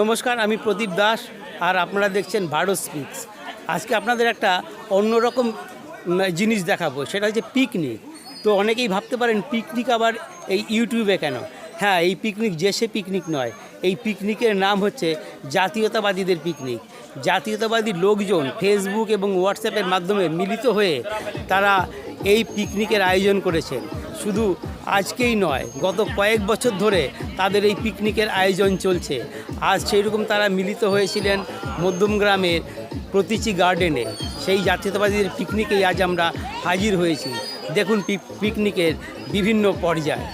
নমস্কার, আমি প্রদীপ দাস আর আপনারা দেখছেন ভারত স্পিক্স। আজকে আপনাদের একটা অন্যরকম জিনিস দেখাবো, সেটা হচ্ছে পিকনিক। তো অনেকেই ভাবতে পারেন, পিকনিক আবার এই ইউটিউবে কেন? হ্যাঁ এই পিকনিক যে সে পিকনিক নয়, এই পিকনিকের নাম হচ্ছে জাতীয়তাবাদীদের পিকনিক। জাতীয়তাবাদী লোকজন ফেসবুক এবং হোয়াটসঅ্যাপের মাধ্যমে মিলিত হয়ে তারা এই পিকনিকের আয়োজন করেছেন। শুধু আজকেই নয়, গত কয়েক বছর ধরে তাদের এই পিকনিকের আয়োজন চলছে। আজ সেই রকম তারা মিলিত হয়েছিলেন মধ্যমগ্রামের প্রতীচি গার্ডেনে। সেই জাতীয়তাবাদীদের পিকনিকেই আজ আমরা হাজির হয়েছি। দেখুন পিক- পিকনিকের বিভিন্ন পর্যায়।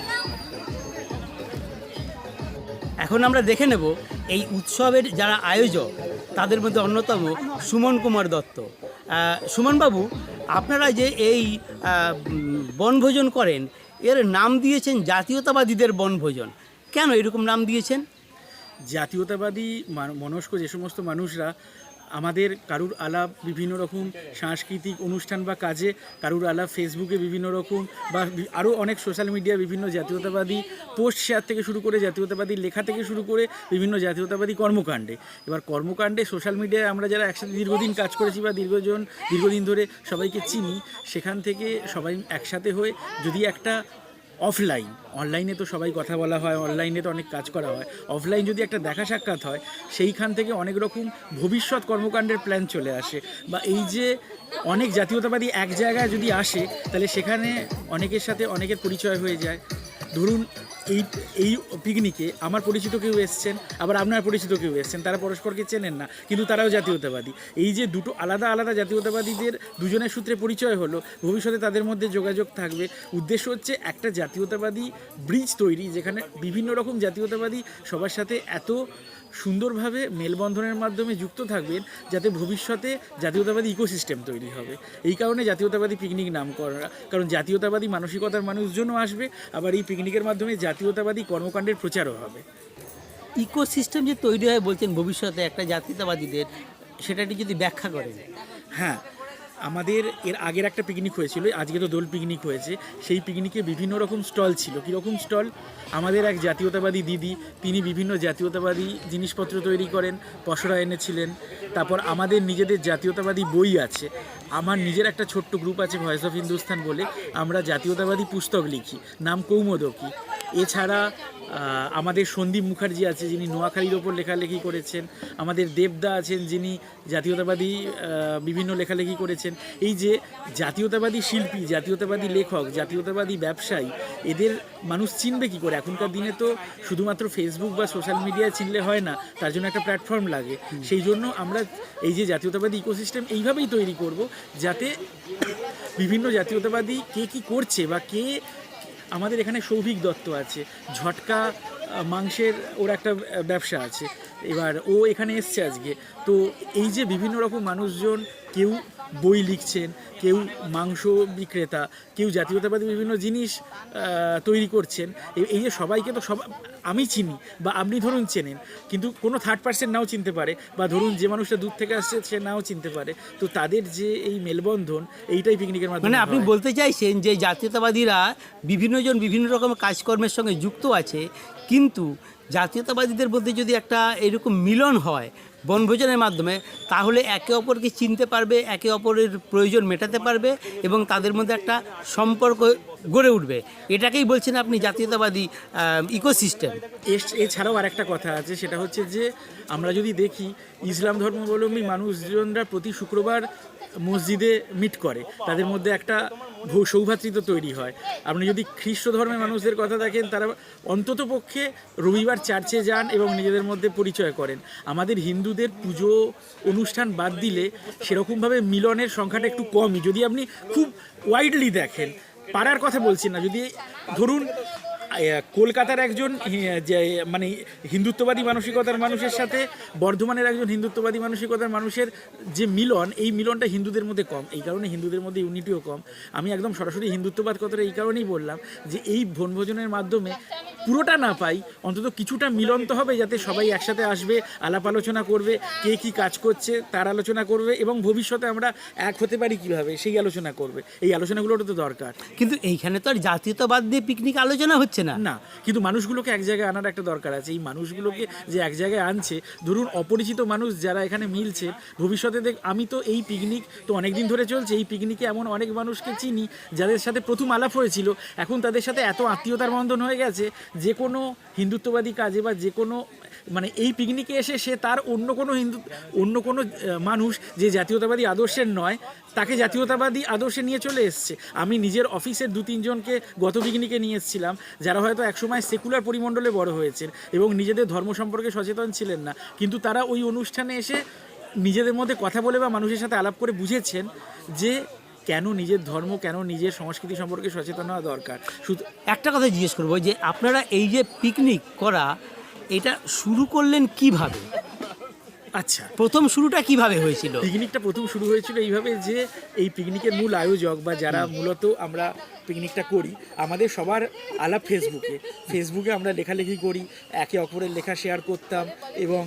এখন আমরা দেখে নেব এই উৎসবের যারা আয়োজক, তাদের মধ্যে অন্যতম সুমন কুমার দত্ত। সুমনবাবু আপনারা যে এই বনভোজন করেন, এর নাম দিয়েছেন জাতীয়তাবাদীদের বনভোজন। কেন এরকম নাম দিয়েছেন? জাতীয়তাবাদী মনস্ক যে সমস্ত মানুষরা আমাদের কারুর আলাপ বিভিন্ন রকম সাংস্কৃতিক অনুষ্ঠান বা কাজে, কারুর আলাপ ফেসবুকে বিভিন্ন রকম বা আরও অনেক সোশ্যাল মিডিয়া বিভিন্ন জাতীয়তাবাদী পোস্ট শেয়ার থেকে শুরু করে জাতীয়তাবাদী লেখা থেকে শুরু করে বিভিন্ন জাতীয়তাবাদী কর্মকাণ্ডে। এবার কর্মকাণ্ডে সোশ্যাল মিডিয়ায় আমরা যারা একসাথে দীর্ঘদিন কাজ করেছি বা দীর্ঘজন, দীর্ঘদিন ধরে সবাইকে চিনি, সেখান থেকে সবাই একসাথে হয়ে যদি একটা অফলাইন অনলাইনে তো সবাই কথা বলা হয় অনলাইনে তো অনেক কাজ করা হয়। অফলাইন যদি একটা দেখা সাক্ষাৎ হয়, সেইখান থেকে অনেক রকম ভবিষ্যৎ কর্মকাণ্ডের প্ল্যান চলে আসে। বা এই যে অনেক জাতীয়তাবাদী এক জায়গায় যদি আসে, তাহলে সেখানে অনেকের সাথে অনেকের পরিচয় হয়ে যায়। ধরুন, এই এই পিকনিকে আমার পরিচিত কেউ এসছেন, আবার আপনার পরিচিত কেউ এসছেন, তারা পরস্পরকে চেনেন না, কিন্তু তারাও জাতীয়তাবাদী। এই যে দুটো আলাদা আলাদা জাতীয়তাবাদীদের দুজনের সূত্রে পরিচয় হলো, ভবিষ্যতে তাদের মধ্যে যোগাযোগ থাকবে। উদ্দেশ্য হচ্ছে একটা জাতীয়তাবাদী ব্রিজ তৈরি, যেখানে বিভিন্ন রকম জাতীয়তাবাদী সবার সাথে এত সুন্দরভাবে মেলবন্ধনের মাধ্যমে যুক্ত থাকবেন যাতে ভবিষ্যতে জাতীয়তাবাদী ইকোসিস্টেম তৈরি হবে। এই কারণে জাতীয়তাবাদী পিকনিক নাম করা কারণ জাতীয়তাবাদী মানসিকতার মানুষজনও আসবে আবার এই পিকনিকের মাধ্যমে জাতীয়তাবাদী কর্মকাণ্ডের প্রচারও হবে। ইকোসিস্টেম যে তৈরি হয় বলছেন ভবিষ্যতে একটা জাতীয়তাবাদীদের সেটাটি যদি ব্যাখ্যা করেন। হ্যাঁ আমাদের এর আগের একটা পিকনিক হয়েছিল, আজকে তো দোল পিকনিক হয়েছে। সেই পিকনিকে বিভিন্ন রকম স্টল ছিল। কীরকম স্টল আমাদের এক জাতীয়তাবাদী দিদি, তিনি বিভিন্ন জাতীয়তাবাদী জিনিসপত্র তৈরি করেন, পসরা এনেছিলেন। তারপর আমাদের নিজেদের জাতীয়তাবাদী বই আছে। আমার নিজের একটা ছোট্ট গ্রুপ আছে ভয়েস অফ হিন্দুস্তান বলে। আমরা জাতীয়তাবাদী পুস্তক লিখি, নাম কৌমোদকী। এছাড়া আমাদের সন্দীপ মুখার্জি আছে যিনি নোয়াখালীর ওপর লেখালেখি করেছেন। আমাদের দেবদা আছেন যিনি জাতীয়তাবাদী বিভিন্ন লেখালেখি করেছেন। এই যে জাতীয়তাবাদী শিল্পী জাতীয়তাবাদী লেখক জাতীয়তাবাদী ব্যবসায়ী এদের মানুষ চিনবে কি করে? এখনকার দিনে তো শুধুমাত্র ফেসবুক বা সোশ্যাল মিডিয়ায় চিনলে হয় না তার জন্য একটা প্ল্যাটফর্ম লাগে। সেই জন্য আমরা এই যে জাতীয়তাবাদী ইকোসিস্টেম এইভাবেই তৈরি করব যাতে বিভিন্ন জাতীয়তাবাদী কে কি করছে বা কে আমাদের এখানে সৌভিক দত্ত আছে, ঝটকা মাংসের ওর একটা ব্যবসা আছে। এবার ও এখানে এসছে আজকে। তো এই যে বিভিন্ন রকম মানুষজন কেউ বই লিখছেন কেউ মাংস বিক্রেতা কেউ জাতীয়তাবাদী বিভিন্ন জিনিস তৈরি করছেন। এই যে সবাইকে তো সব আমি চিনি বা আপনি ধরুন চেনেন কিন্তু কোনো থার্ড পার্সন নাও চিনতে পারে বা ধরুন যে মানুষটা দূর থেকে আসছে সে নাও চিনতে পারে। তো তাদের যে এই মেলবন্ধন এইটাই পিকনিকের মাধ্যমে মানে আপনি বলতে চাইছেন যে জাতীয়তাবাদীরা বিভিন্নজন বিভিন্ন রকম কাজকর্মের সঙ্গে যুক্ত আছে কিন্তু জাতীয়তাবাদীদের মধ্যে যদি একটা এরকম মিলন হয় বনভোজনের মাধ্যমে, তাহলে একে অপরকে চিনতে পারবে, একে অপরের প্রয়োজন মেটাতে পারবে এবং তাদের মধ্যে একটা সম্পর্ক গড়ে উঠবে। এটাকেই বলছেন আপনি জাতীয়তাবাদী ইকোসিস্টেম এছাড়াও আরেকটা কথা আছে, সেটা হচ্ছে যে আমরা যদি দেখি, ইসলাম ধর্মাবলম্বী মানুষজনরা প্রতি শুক্রবার মসজিদে মিট করে। তাদের মধ্যে একটা ভৌ- সৌভ্রাতৃত্ব তৈরি হয়। আপনি যদি খ্রিস্ট ধর্মের মানুষদের কথা দেখেন, তারা অন্তত পক্ষে রবিবার চার্চে যান এবং নিজেদের মধ্যে পরিচয় করেন। আমাদের হিন্দুদের পুজো অনুষ্ঠান বাদ দিলে সেরকমভাবে মিলনের সংখ্যাটা একটু কমই। যদি আপনি খুব ওয়াইডলি দেখেন, পাড়ার কথা বলছি না। যদি ধরুন কলকাতার একজন যে মানে হিন্দুত্ববাদী মানসিকতার মানুষের সাথে, বর্ধমানের একজন হিন্দুত্ববাদী মানসিকতার মানুষের যে মিলন, এই মিলনটা হিন্দুদের মধ্যে কম। এই কারণে হিন্দুদের মধ্যে ইউনিটিও কম। আমি একদম সরাসরি হিন্দুত্ববাদ কথাটা এই কারণেই বললাম যে এই বনভোজনের মাধ্যমে পুরোটা না পাই, অন্তত কিছুটা মিলন তো হবে যাতে সবাই একসাথে আসবে, আলাপ আলোচনা করবে, কে কি কাজ করছে, তার আলোচনা করবে এবং ভবিষ্যতে আমরা এক হতে পারি কীভাবে, সেই আলোচনা করবে। এই আলোচনাগুলোটা তো দরকার। কিন্তু এইখানে তো আর জাতীয়তাবাদ দিয়ে পিকনিক আলোচনা হচ্ছে না। না। না, কিন্তু মানুষগুলোকে এক জায়গায় আনার একটা দরকার আছে। এই মানুষগুলোকে যে এক জায়গায় আনছে, ধরুন অপরিচিত মানুষ যারা এখানে মিলছে, ভবিষ্যতে দেখ, আমি তো এই পিকনিক তো অনেক দিন ধরে চলছে, এই পিকনিকে এমন অনেক মানুষকে চিনি, যাদের সাথে প্রথম আলাপ হয়েছিল, এখন তাদের সাথে এত আত্মীয়তার বন্ধন হয়ে গেছে, যে কোনো হিন্দুত্ববাদী কাজে বা যে কোনো মানে এই পিকনিকে এসে সে তার অন্য কোনো হিন্দু, অন্য কোনো মানুষ যে জাতীয়তাবাদী আদর্শের নয়, তাকে জাতীয়তাবাদী আদর্শে নিয়ে চলে এসছে। আমি নিজের অফিসের দু তিনজনকে গত পিকনিকে নিয়ে এসেছিলাম, যারা হয়তো একসময় সেকুলার পরিমণ্ডলে বড় হয়েছেন এবং নিজেদের ধর্ম সম্পর্কে সচেতন ছিলেন না। কিন্তু তারা ওই অনুষ্ঠানে এসে নিজেদের মধ্যে কথা বলে বা মানুষের সাথে আলাপ করে বুঝেছেন যে কেন নিজের ধর্ম, কেন নিজের সংস্কৃতি সম্পর্কে সচেতন হওয়া দরকার। শুধু একটা কথা জিজ্ঞেস করব যে আপনারা এই যে পিকনিক করা এটা শুরু করলেন কীভাবে? আচ্ছা প্রথম শুরুটা কীভাবে হয়েছিল? পিকনিকটা প্রথম শুরু হয়েছিল এইভাবে যে এই পিকনিকের মূল আয়োজক বা যারা মূলত আমরা পিকনিকটা করি আমাদের সবার আলাপ ফেসবুকে। ফেসবুকে আমরা লেখালেখি করি একে অপরের লেখা শেয়ার করতাম এবং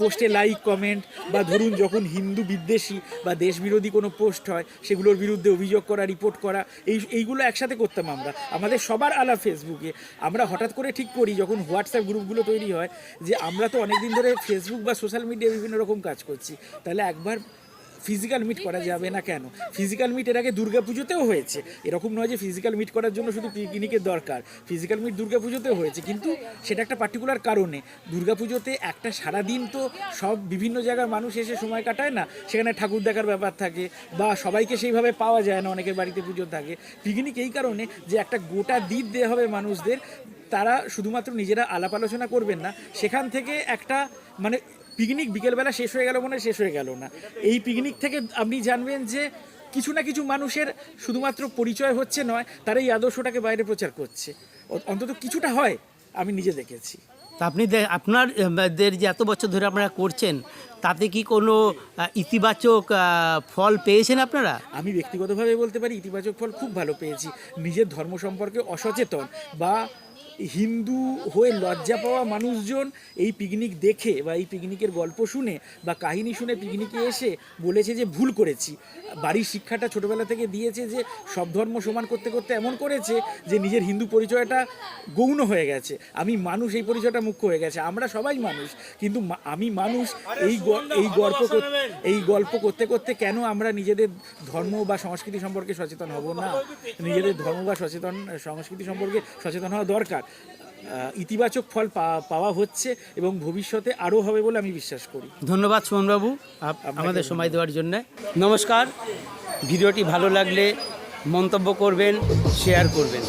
পোস্টে লাইক কমেন্ট বা ধরুন যখন হিন্দু বিদ্বেষী বা দেশবিরোধী কোনো পোস্ট হয়, সেগুলোর বিরুদ্ধে অভিযোগ করা রিপোর্ট করা, এই, এইগুলো একসাথে করতাম আমরা। আমাদের সবার আলাপ ফেসবুকে আমরা হঠাৎ করে ঠিক করি, যখন হোয়াটসঅ্যাপ গ্রুপগুলো তৈরি হয়, যে আমরা তো অনেক দিন ধরে ফেসবুক বা সোশ্যাল মিডিয়ায় বিভিন্ন রকম কাজ করছি। তাহলে একবার ফিজিক্যাল মিট করা যাবে না কেন? ফিজিক্যাল মিট এর আগে দুর্গাপুজোতেও হয়েছে। এরকম নয় যে ফিজিক্যাল মিট করার জন্য শুধু পিকনিকের দরকার। ফিজিক্যাল মিট দুর্গাপুজোতেও হয়েছে। কিন্তু সেটা একটা পার্টিকুলার কারণে। দুর্গাপুজোতে একটা সারাদিন তো সব বিভিন্ন জায়গার মানুষ এসে সময় কাটায় না। সেখানে ঠাকুর দেখার ব্যাপার থাকে বা সবাইকে সেইভাবে পাওয়া যায় না, অনেকের বাড়িতে পুজো থাকে। পিকনিক এই কারণে যে একটা গোটা দ্বীপ দেওয়া হবে মানুষদের, তারা শুধুমাত্র নিজেরা আলাপ আলোচনা করবেন না। সেখান থেকে একটা মানে পিকনিক বিকেলবেলা শেষ হয়ে গেল মনে শেষ হয়ে গেল না। এই পিকনিক থেকে আপনি জানবেন যে কিছু না কিছু মানুষের শুধুমাত্র পরিচয় হচ্ছে নয় তারা এই আদর্শটাকে বাইরে প্রচার করছে। অন্তত কিছুটা হয় আমি নিজে দেখেছি। তা আপনি আপনাদের যে এত বছর ধরে আপনারা করছেন তাতে কি কোনো ইতিবাচক ফল পেয়েছেন আপনারা? আমি ব্যক্তিগতভাবে বলতে পারি ইতিবাচক ফল খুব ভালো পেয়েছি। নিজের ধর্ম সম্পর্কে অসচেতন বা হিন্দু হয়ে লজ্জা পাওয়া মানুষজন এই পিকনিক দেখে বা এই পিকনিকের গল্প শুনে বা কাহিনী শুনে পিকনিকে এসে বলেছে যে ভুল করেছি। বাড়ির শিক্ষাটা ছোটবেলা থেকে দিয়েছে যে সব ধর্ম সমান করতে করতে এমন করেছে যে নিজের হিন্দু পরিচয়টা গৌণ হয়ে গেছে। আমি মানুষ এই পরিচয়টা মুখ্য হয়ে গেছে। আমরা সবাই মানুষ কিন্তু আমি মানুষ এই এই গল্প এই গল্প করতে করতে কেন আমরা নিজেদের ধর্ম বা সংস্কৃতি সম্পর্কে সচেতন হব? না নিজেদের ধর্ম বা সচেতন সংস্কৃতি সম্পর্কে সচেতন হওয়া দরকার। ইতিবাচক ফল পাওয়া হচ্ছে এবং ভবিষ্যতে আরও হবে বলে আমি বিশ্বাস করি। ধন্যবাদ সুমনবাবু আমাদের সময় দেওয়ার জন্য। নমস্কার। ভিডিওটি ভালো লাগলে মন্তব্য করবেন শেয়ার করবেন।